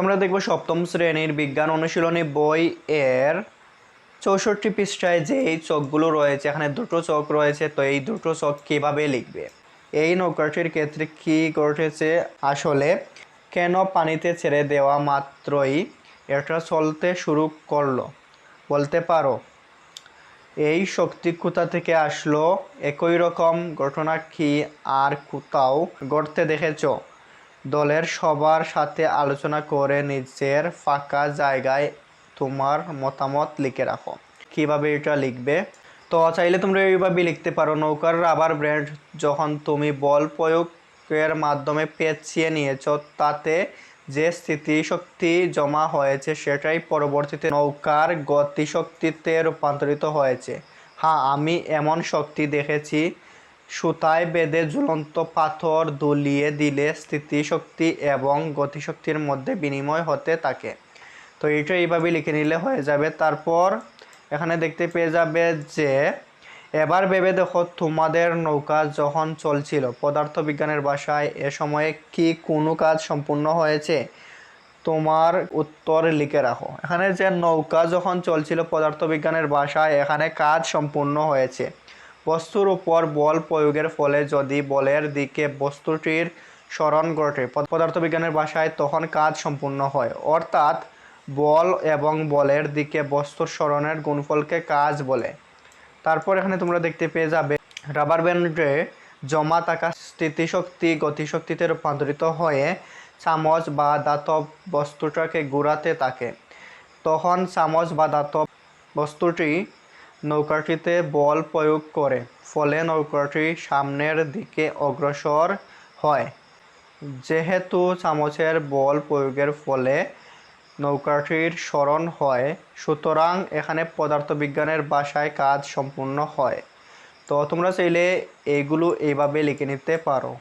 আমরা দেখব সপ্তম শ্রেণির বিজ্ঞান অনুশীলনী বই এর চৌষট্টি পৃষ্ঠায় যে এই চোখগুলো রয়েছে, এখানে দুটো চোখ রয়েছে, তো এই দুটো চোখ কীভাবে লিখবে? এই নৌকাটির ক্ষেত্রে কি ঘটেছে? আসলে কেন পানিতে ছেড়ে দেওয়া মাত্রই এটা চলতে শুরু করল? বলতে পারো। এই শক্তি কোথা থেকে আসলো? একই রকম ঘটনা কি আর কোথাও ঘটতে দেখেছ? দলের সবার সাথে আলোচনা করে নিজের ফাঁকা জায়গায় তোমার মতামত লিখে রাখো। কীভাবে এটা লিখবে? তো চাইলে তোমরা এইভাবে লিখতে পারো। নৌকার রাবার ব্র্যান্ড যখন তুমি বল প্রয়োগের মাধ্যমে পেঁচিয়ে নিয়েছো, তাতে যে স্থিতিশক্তি জমা হয়েছে সেটাই পরবর্তীতে নৌকার গতিশক্তিতে রূপান্তরিত হয়েছে। হ্যাঁ আমি এমন শক্তি দেখেছি সুতায় বেঁধে ঝুলন্ত পাথর দুলিয়ে দিলে স্থিতিশক্তি এবং গতিশক্তির মধ্যে বিনিময় হতে থাকে। তো এটা এইভাবে লিখে নিলে হয়ে যাবে। তারপর এখানে দেখতে পেয়ে যাবে যে, এবার ভেবে দেখো তোমাদের নৌকা যখন চলছিল, পদার্থবিজ্ঞানের ভাষায় এ সময়ে কি কোনো কাজ সম্পূর্ণ হয়েছে? তোমার উত্তর লিখে রাখো। এখানে যে নৌকা যখন চলছিল, পদার্থবিজ্ঞানের ভাষায় এখানে কাজ সম্পূর্ণ হয়েছে। বস্তুর উপর বল প্রয়োগের ফলে যদি বলের দিকে বস্তুটির স্মরণ ঘটে পদার্থবিজ্ঞানের ভাষায় তখন কাজ সম্পূর্ণ হয়। অর্থাৎ বল এবং বলের দিকে বস্তুর স্মরণের গুণফলকে কাজ বলে। তারপর এখানে তোমরা দেখতে পেয়ে যাবে, রাবার ব্যান্ডে জমা থাকা স্থিতিশক্তি গতিশক্তিতে রূপান্তরিত হয়ে চামচ বা দাতব বস্তুটাকে ঘোরাতে থাকে। তখন চামচ বা দাতব বস্তুটি নৌকাটিতে বল প্রয়োগ করে, ফলে নৌকাটি সামনের দিকে অগ্রসর হয়। যেহেতু চামচের বল প্রয়োগের ফলে নৌকাটির স্মরণ হয়, সুতরাং এখানে পদার্থবিজ্ঞানের ভাষায় কাজ সম্পূর্ণ হয়। তো তোমরা চাইলে এইগুলো এইভাবে লিখে নিতে পারো।